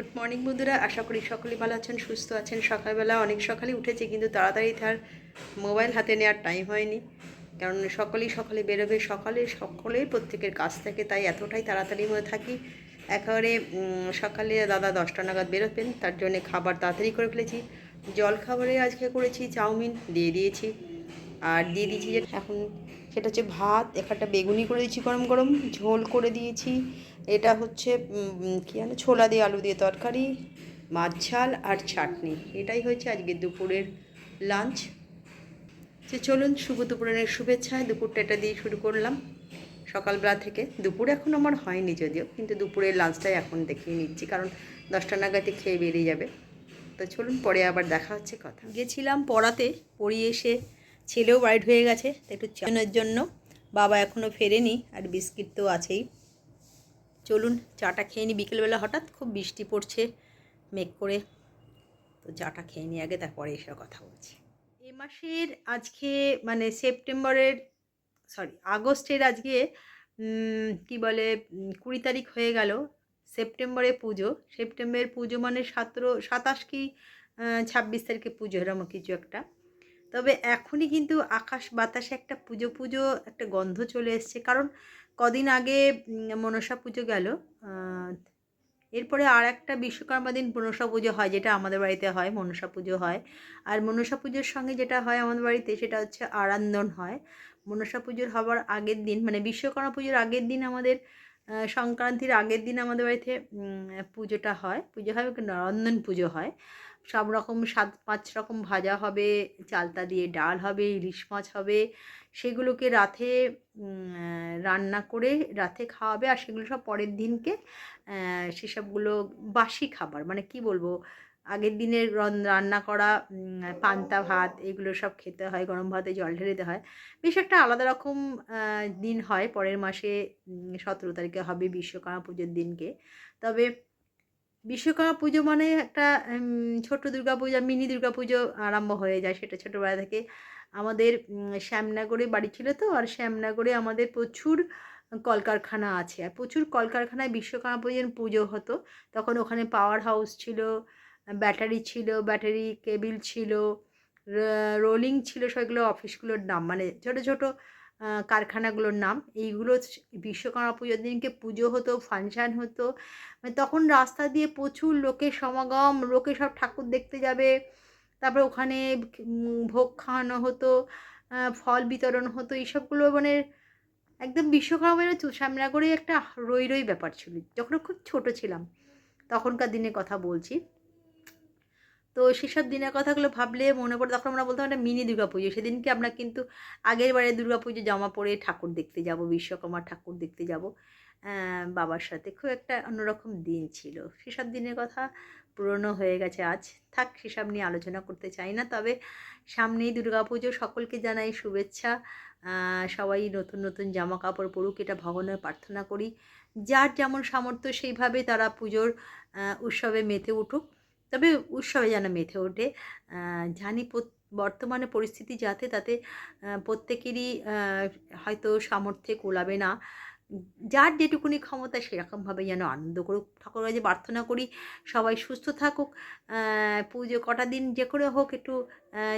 Good morning বন্ধুরা। আশা করি সকলেই ভালো আছেন, সুস্থ আছেন। সকালবেলা অনেক সকালে উঠেছি, কিন্তু তাড়াতাড়ি তার মোবাইল হাতে নেওয়ার টাইম হয়নি। কারণ সকলেই সকালে বেরোবে, সকালে সকলেই প্রত্যেকের কাজ থাকে, তাই এতটাই তাড়াতাড়ি মধ্যে থাকি। একেবারে সকালে দাদা দশটা নাগাদ বেরোবেন, তার জন্য খাবার তাড়াতাড়ি করে ফেলেছি। জল খাবারে আজকে করেছি চাউমিন, দিয়ে দিয়েছি। আর দিয়ে দিয়েছি যে, এখন সেটা হচ্ছে ভাত একটা বেগুনি করে দিয়েছি গরম গরম, ঝোল করে দিয়েছি। এটা হচ্ছে কি জানো, ছোলা দিয়ে আলু দিয়ে তরকারি, মাছ ঝাল আর চাটনি। এটাই হয়েছে আজকে দুপুরের লাঞ্চ। যে চলুন, শুভ দুপুরের শুভেচ্ছায় দুপুরটা এটা দিয়ে শুরু করলাম। সকালবেলা থেকে। দুপুর এখন আমার হয়নি যদিও, কিন্তু দুপুরের লাঞ্চটাই এখন দেখিয়ে নিচ্ছি, কারণ দশটা নাগাদে খেয়ে বেরিয়ে যাবে। তো চলুন, পরে আবার দেখা হচ্ছে কথা। গেছিলাম পড়াতে, পড়িয়ে এসে ছেলেও বাইট হয়ে গেছে একটু চানের জন্য। বাবা এখনও ফেরেনি, আর বিস্কিট তো আছেই। চলুন চাটা খেয়ে নিই। বিকেলবেলা হঠাৎ খুব বৃষ্টি পড়ছে, মেঘ করে। তো চাটা খেয়ে নিই আগে, তারপরে এসে কথা বলছি। এ মাসের আজকে মানে সেপ্টেম্বরের সরি আগস্টের আজকে কি বলে কুড়ি তারিখ হয়ে গেল সেপ্টেম্বরে পুজো। সেপ্টেম্বরের পুজো মানে সতেরো, সাতাশ কি ছাব্বিশ তারিখে পুজো, এরকম কিছু একটা। তবে এখনই কিন্তু আকাশ বাতাসে একটা পুজো পুজো একটা গন্ধ চলে এসছে। কারণ কদিন আগে মনসা পুজো গেল। এরপরে আর একটা বিশ্বকর্মা দিন মনসা পুজো হয়, যেটা আমাদের বাড়িতে হয়, মনসা পুজো হয়। আর মনসা পুজোর সঙ্গে যেটা হয় আমাদের বাড়িতে, সেটা হচ্ছে আরান্দন হয়। মনসা পুজোর হবার আগের দিন মানে বিশ্বকর্মা পুজোর আগের দিন আমাদের সংক্রান্তির আগের দিন আমাদের বাড়িতে পুজোটা হয়। পুজো হয় কিন্তু আরান্দন পুজো হয়। সব রকম সাত, পাঁচ রকম ভাজা হবে, চালতা দিয়ে ডাল হবে, ইলিশ মাছ হবে, সেগুলোকে রাতে রান্না করে রাতে খাওয়াবে আর সেগুলো সব পরের দিনকে সেসবগুলো বাসি খাবার। মানে কি বলব, আগের দিনের রন- রান্না করা পান্তা ভাত এগুলো সব খেতে হয়, গরম ভাতে জল ঢেলে দিতে হয়। বেশ একটা আলাদা রকম দিন হয় পরের মাসে সতেরো তারিখে হবে বিশ্বকর্মা পুজোর দিনকে। তবে বিশ্বকর্মা পুজো মানে একটা ছোট দুর্গা পূজা, মিনি দুর্গা পুজো আরম্ভ হয়ে যায় সেটা ছোটোবেলা থেকে। আমাদের শ্যামনগরে বাড়ি ছিল তো, আর শ্যামনগরে আমাদের প্রচুর কলকারখানা আছে। আর প্রচুর কলকারখানায় বিশ্বকর্মা পুজোর পুজো হতো। তখন ওখানে পাওয়ার হাউস ছিল ব্যাটারি ছিল ব্যাটারি কেবিল ছিল রোলিং ছিল সেগুলো অফিসগুলোর নাম। মানে ছোটো ছোট কারখানাগুলোর নাম। এইগুলো বিশ্বকর্মা পুজোর দিনকে পুজো হতো ফাংশান হতো। মানে তখন রাস্তা দিয়ে প্রচুর লোকের সমাগম, লোকে সব ঠাকুর দেখতে যাবে। তারপরে ওখানে ভোগ খাওয়ানো হতো ফল বিতরণ হতো। এইসবগুলো মানে একদম বিশ্বকর্মা পুজো শ্যামনগরে একটা রই রই ব্যাপার ছিল। যখন খুব ছোট ছিলাম, তখনকার দিনের কথা বলছি। তো সেসব দিনের কথাগুলো ভাবলে মনে পড়ে, তখন আমরা বলতাম একটা মিনি পুজো। সেদিনকে আমরা কিন্তু আগের বারে পুজো জামা পরে ঠাকুর দেখতে যাব বিশ্বকর্মা ঠাকুর দেখতে যাব। বাবার সাথে খুব একটা অন্যরকম দিন ছিল। সেসব দিনের কথা পুরনো হয়ে গেছে আজ। থাক, সেসব নিয়ে আলোচনা করতে চাই না, তবে সামনেই পুজো। সকলকে জানাই শুভেচ্ছা। সবাই নতুন নতুন জামা কাপড় পরুক, এটা ভগবানের প্রার্থনা করি। যার যেমন সামর্থ্য সেইভাবে তারা পুজোর উৎসবে মেতে উঠুক। তবে উৎসবে যেন মেতে ওঠে। জানি বর্তমানে পরিস্থিতি যাতে তাতে প্রত্যেকেরই হয়তো সামর্থ্যে কোলাবে না। যার যেটুকুনি ক্ষমতা সেরকমভাবে যেন আনন্দ করুক। ঠাকুর কাছে প্রার্থনা করি, সবাই সুস্থ থাকুক। পুজো কটা দিন যে করে হোক, একটু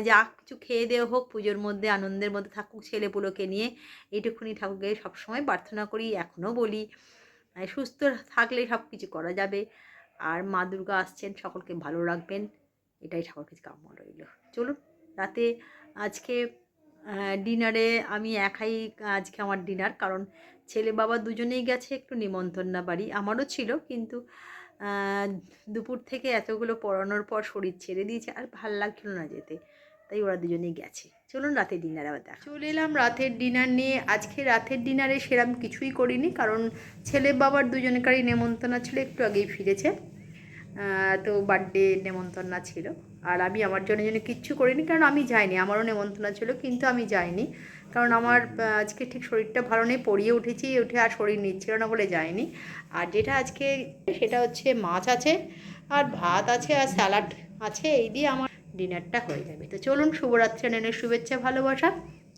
যা কিছু খেয়ে দেওয়া হোক, পুজোর মধ্যে আনন্দের মধ্যে থাকুক ছেলেপুলোকে নিয়ে। এইটুকুনি ঠাকুরকে সবসময় প্রার্থনা করি এখনও বলি। সুস্থ থাকলে সব কিছু করা যাবে। আর মা দুর্গা আসছেন, সকলকে ভালো রাখবেন। এটাই কাছে কাম্য রইল। চলুন, রাতে আজকে ডিনারে আমি একাই আজকে আমার ডিনার কারণ ছেলে বাবা দুজনেই গেছে একটু নিমন্ত্রণা বাড়ি। আমারও ছিল, কিন্তু দুপুর থেকে এতগুলো পড়ানোর পর শরীর ছেড়ে দিয়েছে, আর ভালো লাগছিল না যেতে। তাই ওরা দুজনেই গেছে। চলুন, রাতের ডিনার আবার দেখা চলে এলাম রাতের ডিনার নিয়ে। আজকে রাতের ডিনারে সেরকম কিছুই করিনি, কারণ ছেলে বাবার দুজনকারই নেমন্তন্ন ছিল, একটু আগেই ফিরেছে। তো বার্থডে নেমন্তন্না ছিল। আর আমি আমার জন্য জন্য কিচ্ছু করিনি, কারণ আমি যাইনি। আমারও নেমন্তন্ন ছিল, কিন্তু আমি যাইনি। কারণ আমার আজকে ঠিক শরীরটা ভালো নেই, পড়িয়ে উঠেছি, উঠে আর শরীর নিচ্ছিল না বলে যাইনি। আর যেটা আজকে, সেটা হচ্ছে মাছ আছে, আর ভাত আছে, আর স্যালাড আছে, এই দিয়ে আমার ডিনারটা হয়ে যাবে। তো চলুন, শুভরাত্রি নেনের শুভেচ্ছা, ভালোবাসা।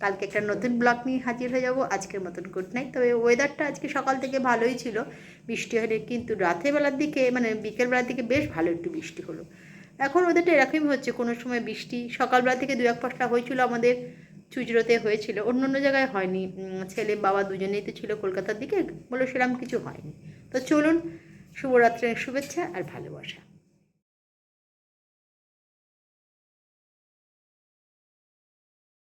কালকে একটা নতুন ব্লগ নিয়ে হাজির হয়ে যাব। আজকের মতন গুড নাইট তবে ওয়েদারটা আজকে সকাল থেকে ভালোই ছিল। বৃষ্টি হলে কিন্তু রাতের বেলার দিকে মানে বিকেলবেলার দিকে বেশ ভালো একটু বৃষ্টি হলো। এখন ওদেরটা এরকমই হচ্ছে, কোনো সময় বৃষ্টি। সকালবেলা থেকে দু এক পাঁচটা হয়েছিল আমাদের, চুচড়োতে হয়েছিল। অন্য অন্য জায়গায় হয়নি। ছেলে বাবা দুজনেই তো ছিল কলকাতার দিকে বলে সেরকম কিছু হয়নি। তো চলুন, শুভরাত্রের শুভেচ্ছা আর ভালোবাসা।